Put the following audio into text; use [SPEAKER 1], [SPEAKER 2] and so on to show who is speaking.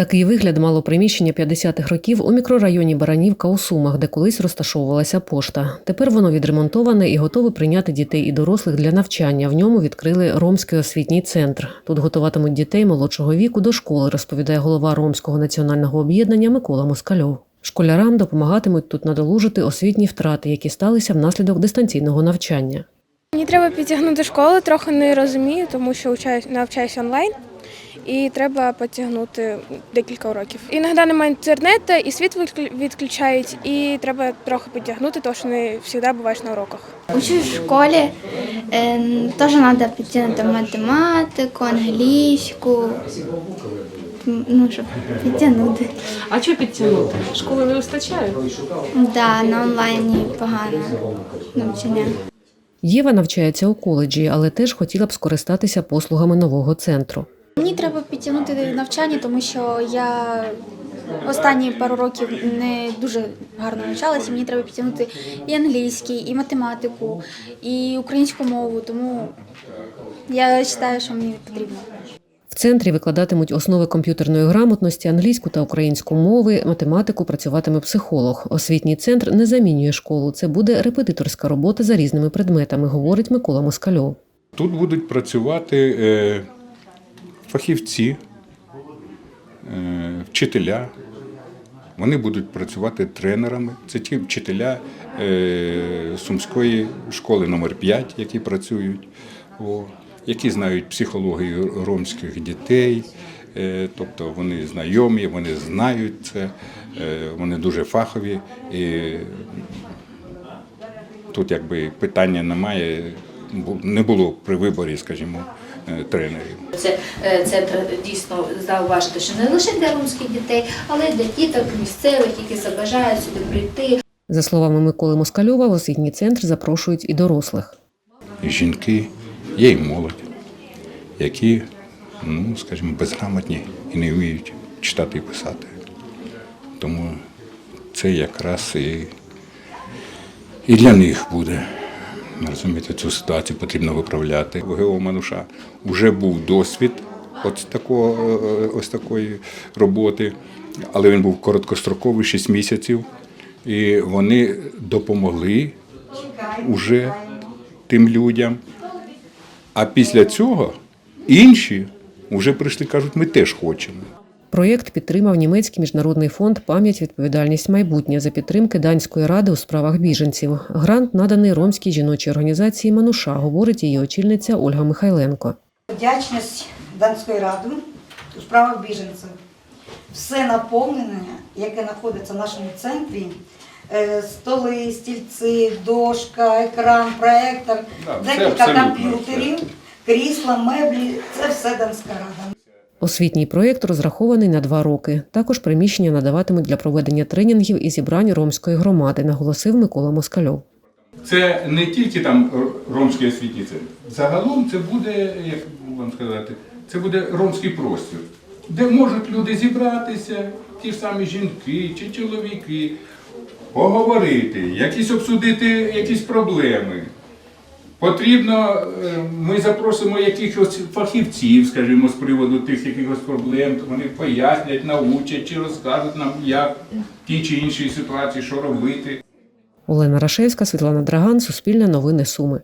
[SPEAKER 1] Такий вигляд мало приміщення 50-х років у мікрорайоні Баранівка у Сумах, де колись розташовувалася пошта. Тепер воно відремонтоване і готове прийняти дітей і дорослих для навчання. В ньому відкрили Ромський освітній центр. Тут готуватимуть дітей молодшого віку до школи, розповідає голова Ромського національного об'єднання Микола Москальов. Школярам допомагатимуть тут надолужити освітні втрати, які сталися внаслідок дистанційного навчання.
[SPEAKER 2] Мені треба підтягнути школу, трохи не розумію, тому що навчаюся онлайн. І треба підтягнути декілька уроків. Іноді немає інтернету, і світ відключають, і треба трохи підтягнути, тому що не завжди буваєш на уроках.
[SPEAKER 3] Учусь в школі, е, теж треба підтягнути математику, англійську, ну, щоб підтягнути.
[SPEAKER 4] А що підтягнути? Школи не вистачає?
[SPEAKER 3] Да, на онлайні погано навчання.
[SPEAKER 1] Єва навчається у коледжі, але теж хотіла б скористатися послугами нового центру.
[SPEAKER 5] Мені треба підтягнути навчання, тому що я останні пару років не дуже гарно навчалася. Мені треба підтягнути і англійський, і математику, і українську мову. Тому я вважаю, що мені потрібно.
[SPEAKER 1] В центрі викладатимуть основи комп'ютерної грамотності, англійську та українську мови, математику працюватиме психолог. Освітній центр не замінює школу. Це буде репетиторська робота за різними предметами, говорить Микола Москальов.
[SPEAKER 6] Тут будуть працювати е, фахівці, е, вчителя. Вони будуть працювати тренерами. Це ті вчителя е, Сумської школи номер 5 які працюють, які знають психологію ромських дітей. Е, Тобто вони знайомі, вони знають це, вони дуже фахові. І тут якби питання немає, не було при виборі, скажімо, тренерів.
[SPEAKER 7] Це е, центр дійсно зауважити, що не лише для ромських дітей, але й для діток місцевих, які забажають сюди прийти.
[SPEAKER 1] За словами Миколи Москальова, в освітній центр запрошують і дорослих.
[SPEAKER 6] І жінки, є і молодь, які, ну, скажімо, безграмотні і не вміють читати і писати. Тому це якраз і, і для них буде. Розумієте, цю ситуацію потрібно виправляти. У ГО Мануша вже був досвід от такого, е, ось такої роботи, але він був короткостроковий, 6 місяців. І вони допомогли уже тим людям. А після цього інші вже прийшли, кажуть, ми теж хочемо.
[SPEAKER 1] Проєкт підтримав німецький міжнародний фонд Пам'ять, відповідальність майбутнє за підтримки данської ради у справах біженців. Грант наданий ромській жіночій організації Мануша, говорить її очільниця Ольга Михайленко.
[SPEAKER 8] Вдячність Данської ради у справах біженців. Все наповнення, яке знаходиться в нашому центрі, е, столи, стільці, дошка, екран, проектор,
[SPEAKER 6] Да,
[SPEAKER 8] декілька комп'ютерів, крісла, меблі це все Данська рада.
[SPEAKER 1] Освітній проєкт розрахований на два роки. Також приміщення надаватимуть для проведення тренінгів і зібрань ромської громади, наголосив Микола Москальов.
[SPEAKER 6] Це не тільки там ромський освітній центр. Загалом це буде, як вам сказати, це буде ромський простір, де можуть люди зібратися, ті ж самі жінки чи чоловіки, поговорити, якісь обсудити якісь проблеми. Потрібно, е, ми запросимо якихось фахівців, скажімо, з приводу тих якихось проблем, вони пояснять, научать чи розкажуть нам, як в тій чи іншій ситуації, що робити.
[SPEAKER 1] Олена Рашевська, Світлана Драган, Суспільне новини Суми.